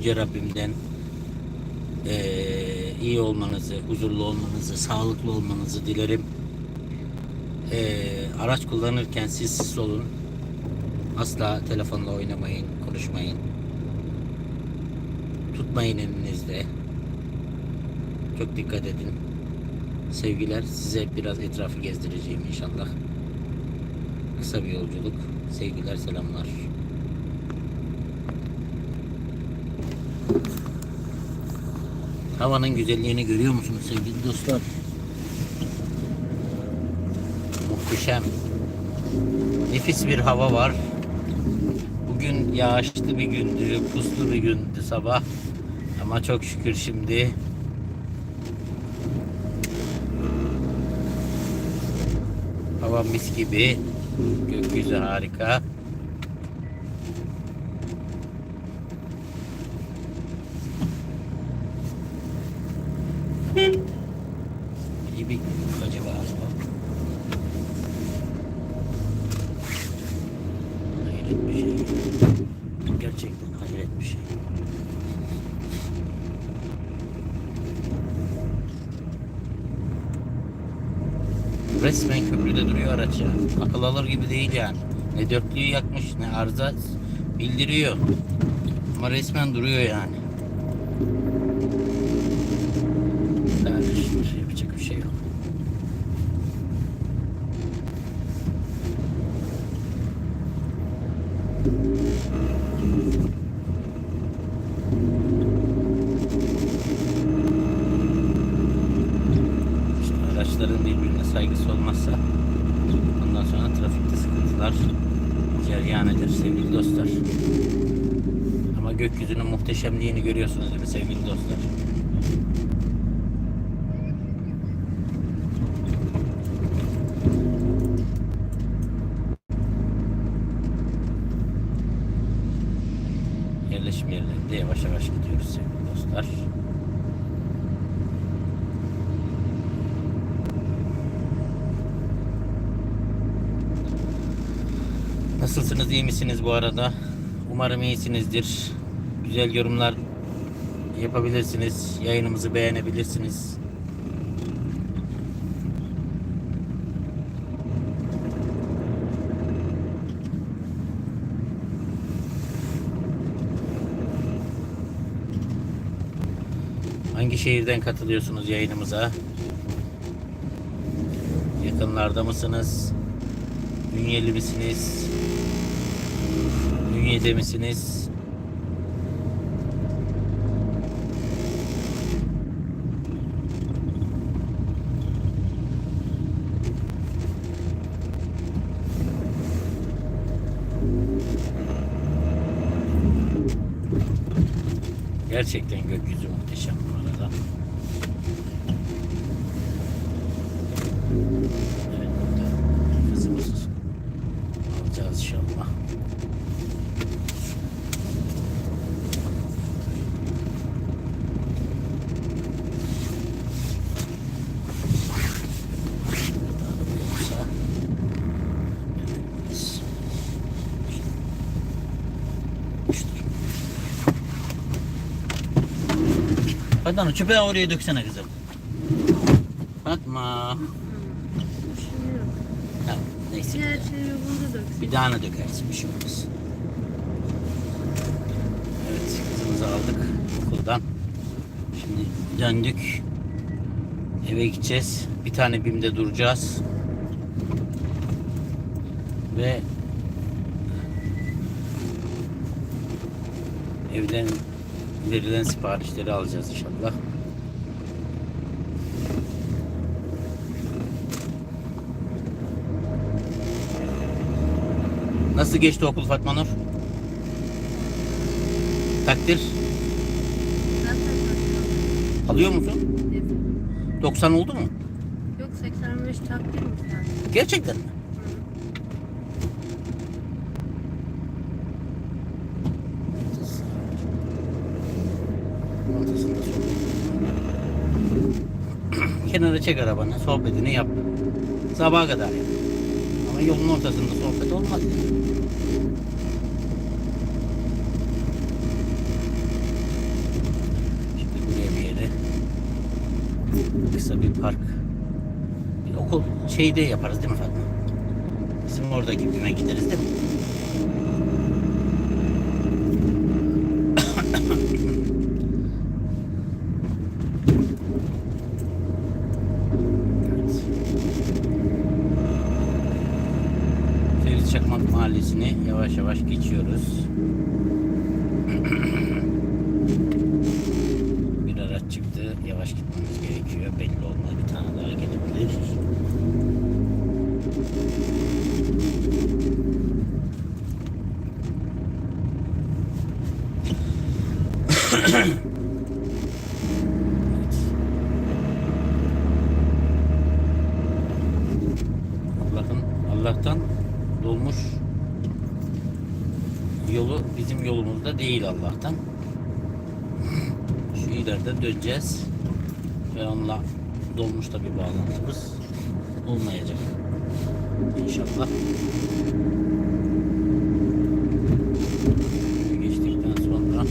Yüce Rabbimden eee, iyi olmanızı, huzurlu olmanızı, sağlıklı olmanızı dilerim. Eee, araç kullanırken siz olun. Asla telefonla oynamayın, konuşmayın. Tutmayın elinizde. Çok dikkat edin. Sevgiler size biraz etrafı gezdireceğim inşallah. Kısa bir yolculuk. Sevgiler, selamlar. Havanın güzelliğini görüyor musunuz sevgili dostlar? Muhteşem. Nefis bir hava var. Bugün yağışlı bir gündü, puslu bir gündü sabah. Ama çok şükür şimdi hava mis gibi. Gökyüzü harika. İyi bir acaba acaba? Hayret bir şey. Gerçekten hayret bir şey. Resmen köprüde duruyor araç ya. Akıl alır gibi değil yani. Ne dörtlüğü yakmış ne arıza bildiriyor. Ama resmen duruyor yani. Kardeşim yapacak bir şey yok. İşte birbirine saygısı olmazsa ondan sonra trafikte sıkıntılar cereyan eder sevgili dostlar. Ama gökyüzünün muhteşemliğini görüyorsunuz değil mi sevgili dostlar? Yerleşim yerlerinde yavaş yavaş gidiyoruz sevgili dostlar. Nasılsınız, iyi misiniz bu arada? Umarım iyisinizdir. Güzel yorumlar yapabilirsiniz. Yayınımızı beğenebilirsiniz. Hangi şehirden katılıyorsunuz yayınımıza? Yakınlarda mısınız? Bünyeli misiniz? Bünye'de misiniz? Gerçekten gökyüzü muhteşem bu arada. Evet, burada kızımızı alacağız inşallah. Hadi onu çöpe oraya döksene kızım. Fatma. Şey. Bir daha ne dökersin bir şey olmaz. Evet kızımızı aldık okuldan. Şimdi döndük. Eve gideceğiz. Bir tane BİM'de duracağız. Ve evden verilen siparişleri alacağız inşallah. Nasıl geçti okul Fatma Nur? Takdir alıyor musun? Evet. 90 oldu mu? Yok 85 takdir mi sen? Gerçekten mi? Kenara çek arabanı, sohbetini yap. Sabaha kadar yap. Ama yolun ortasında sohbet olmaz. Kısa bir park. Bir okul şeyde yaparız değil mi Fatma? Bizim oradaki BİM'e gideriz değil mi? Çakmak Mahallesi'ni yavaş yavaş geçiyoruz. Bir araç çıktı. Yavaş gitmemiz gerekiyor. Belli olmaz. Bir tane daha gelebilir. Evet. Allah'ın Allah'tan dolmuş yolu bizim yolumuzda değil Allah'tan. Şu ileride döneceğiz ve onunla dolmuşta bir bağlantımız olmayacak. İnşallah. Geçtikten sonra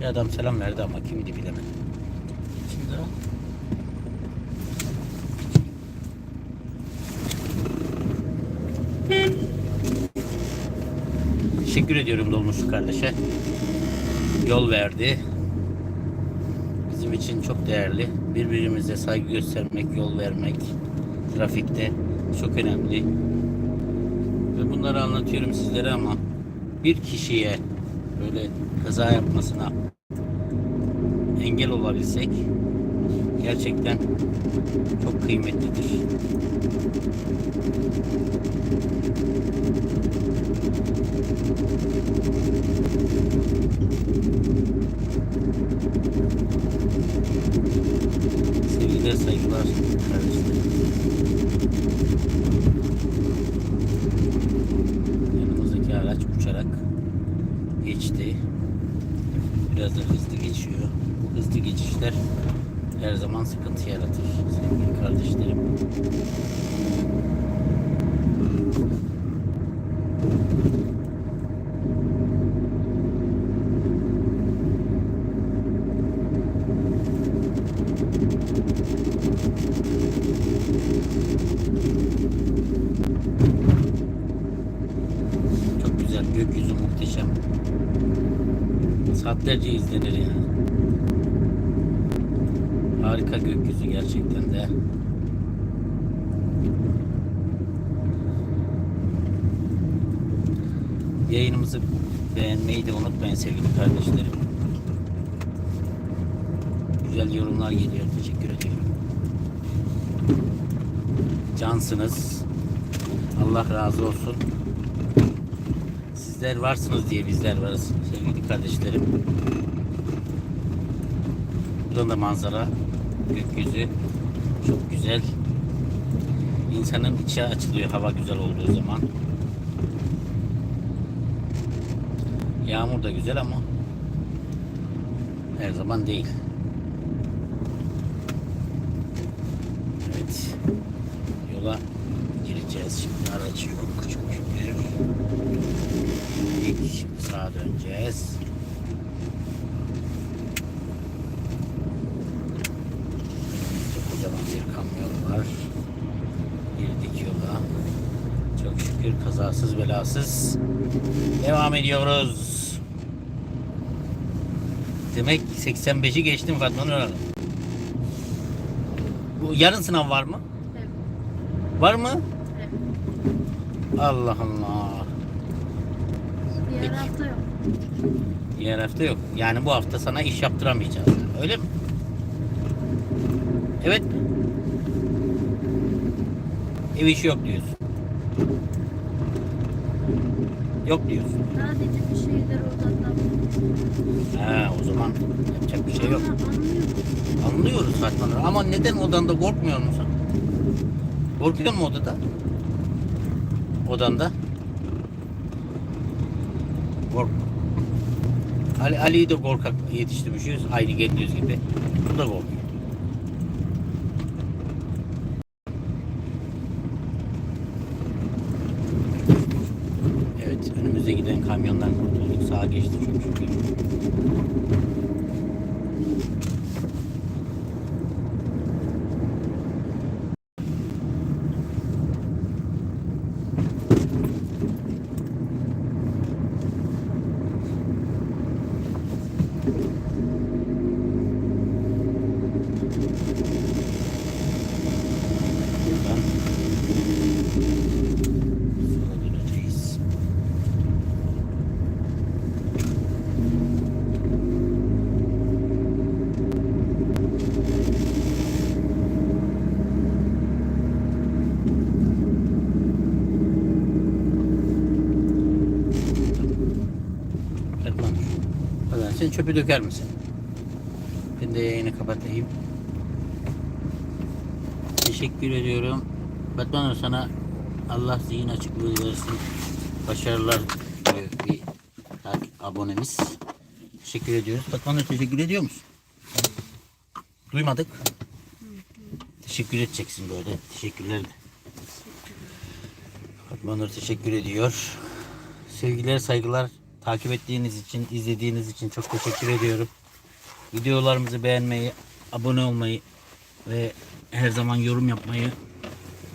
bir adam selam verdi ama kimdi bilemedim. Şimdi Teşekkür ediyorum Dolmuşlu kardeşe. Yol verdi. Bizim için çok değerli. Birbirimize saygı göstermek, yol vermek trafikte çok önemli. Ve bunları anlatıyorum sizlere ama bir kişiye böyle kaza yapmasına engel olabilsek gerçekten çok kıymetlidir. Sevgiler, saygılar kardeşlerim. Yanımızdaki araç uçarak geçti. Biraz da hızlı geçiyor. Bu hızlı geçişler her zaman sıkıntı yaratır sevgili kardeşlerim. Çok güzel. Gökyüzü muhteşem. Saatlerce izlenir yani. Harika gökyüzü gerçekten de. Yayınımızı beğenmeyi de unutmayın sevgili kardeşlerim. Güzel yorumlar geliyor. Teşekkür ediyorum. Cansınız. Allah razı olsun. Sizler varsınız diye bizler varız sevgili kardeşlerim. Buradan da manzara, gökyüzü çok güzel. İnsanın içi açılıyor hava güzel olduğu zaman. Yağmur da güzel ama her zaman değil. Evet. Yola gireceğiz. Şimdi araç yok. Çok şükür. İlk sağa döneceğiz. Önümüzde kocaman bir kamyon var. Girdik yola. Çok şükür kazasız belasız devam ediyoruz. Demek 85'i geçtim Fatma Nur Hanım. Bu yarın sınav var mı? Evet. Var mı? Evet. Allah Allah. Diğer Peki. hafta yok. Diğer hafta yok. Yani bu hafta sana iş yaptıramayacağız. Öyle mi? Evet mi? Ev işi yok diyorsun. Yok diyorsun. Sadece bir şeyler odaklanmak. Ha, o zaman yapacak bir şey yok. Anlıyorum. Anlıyoruz Nur. Ama neden odanda korkmuyor musun? Korkuyor mu odada? Odanda? Korkma. Ali, Ali'yi de korkak yetiştirmişiz. Aynı kendiniz gibi. Bu da korkuyor. Kamyondan kurtulduk. Sağa geçti çok şükür. Buradan sola döneceğiz. Erman, Sen çöpü döker misin? Ben de yayını kapatayım. Teşekkür ediyorum. Batman sana Allah zihin açıklığı versin. Başarılar diyor bir abonemiz. Teşekkür ediyoruz. Batman'a teşekkür ediyor musun? Duymadık. Teşekkür edeceksin böyle. Teşekkürler de. Fatma Nur teşekkür ediyor. Sevgiler, saygılar. Takip ettiğiniz için, izlediğiniz için çok teşekkür ediyorum. Videolarımızı beğenmeyi, abone olmayı ve her zaman yorum yapmayı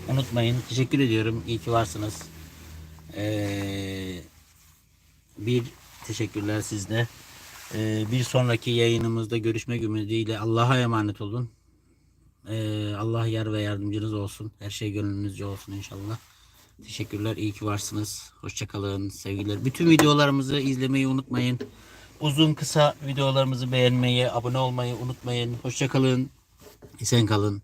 unutmayın. Teşekkür ediyorum. İyi ki varsınız. Ee, bir teşekkürler sizde. Ee, bir sonraki yayınımızda görüşmek ümidiyle Allah'a emanet olun. Ee, Allah yar ve yardımcınız olsun. Her şey gönlünüzce olsun inşallah. Teşekkürler. İyi ki varsınız. Hoşçakalın. Sevgiler. Bütün videolarımızı izlemeyi unutmayın. Uzun kısa videolarımızı beğenmeyi, abone olmayı unutmayın. Hoşçakalın. Esen kalın.